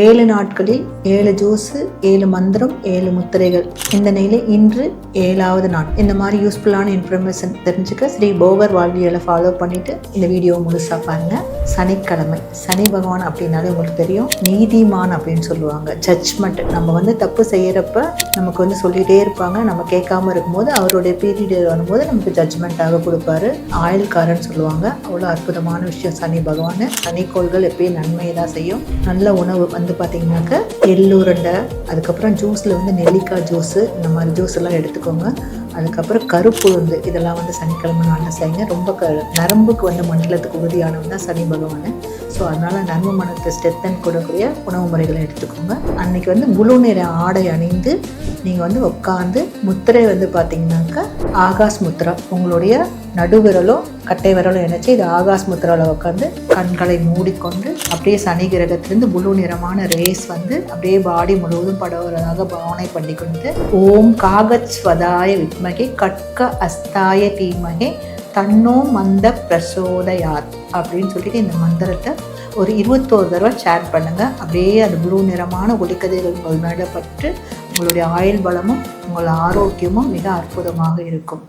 ஏழு நாட்களில் ஏழு ஜூஸு ஏழு மந்திரம் ஏழு முத்திரைகள். இந்த நிலை இன்று ஏழாவது நாள். இந்த மாதிரி யூஸ்ஃபுல்லான இன்ஃபர்மேஷன் தெரிஞ்சுக்க ஸ்ரீ போகர் வாழ்வியலை ஃபாலோ பண்ணிட்டு இந்த வீடியோ முழுசா பாருங்க. சனிக்கிழமை. சனி பகவான் அப்படின்னாலே உங்களுக்கு தெரியும். நீதிமான் அப்படின்னு சொல்லுவாங்க. ஜட்ஜ்மெண்ட் நம்ம வந்து தப்பு செய்கிறப்ப நமக்கு வந்து சொல்லிகிட்டே இருப்பாங்க. நம்ம கேட்காம இருக்கும்போது அவருடைய பீரியட் வரும்போது நமக்கு ஜட்ஜ்மெண்ட்டாக கொடுப்பாரு. ஆயுள்காரன்னு சொல்லுவாங்க. அவ்வளோ அற்புதமான விஷயம் சனி பகவான். சனிக்கோள்கள் எப்பயும் நன்மையை தான் செய்யும். நல்ல உணவு வந்து பார்த்தீங்கன்னாக்க எள்ளுருண்டை அதுக்கப்புறம் ஜூஸில் வந்து நெல்லிக்காய் ஜூஸு இந்த மாதிரி ஜூஸ் எல்லாம் எடுத்துக்கோங்க. அதுக்கப்புறம் கருப்பு வந்து இதெல்லாம் வந்து சனிக்கிழமை நாளில் செய்யுங்க. ரொம்ப க நரம்புக்கு வந்து மண்டலத்துக்கு உறுதியானவங்க தான் சனி பகவான். ஸோ அதனால் நரம்பு மனத்தை ஸ்ட்ரெத்தன் கூடக்கூடிய உணவு முறைகளை எடுத்துக்கோங்க. அன்னைக்கு வந்து முழு நிற ஆடை அணிந்து நீங்கள் வந்து உட்காந்து முத்திரை வந்து பார்த்தீங்கன்னாக்கா ஆகாஷ் முத்திரா. உங்களுடைய நடுவிரலும் கட்டை விரலோ இணைச்சி இது ஆகாஷ் முத்திராவில் உட்காந்து கண்களை மூடிக்கொண்டு அப்படியே சனி கிரகத்திலிருந்து முழு நிறமான ரேஸ் வந்து அப்படியே பாடி முழுவதும் படவுறதாக பாவனை பண்ணி கொண்டு ஓம் காகஸ்வதாய வித்மகே கட்க அஸ்தாய தீமகே தன்னோ மந்த பிரசோதயாத் அப்படின்னு சொல்லிட்டு இந்த மந்திரத்தை ஒரு இருபத்தோரு தடவை சேட் பண்ணுங்கள் அப்படியே அது ப்ளூ நிறமான ஒளிக்கதிர்கள் உங்கள் மேலே பட்டு உங்களுடைய ஆயுள் பலமும் உங்கள் ஆரோக்கியமும் மிக அற்புதமாக இருக்கும்.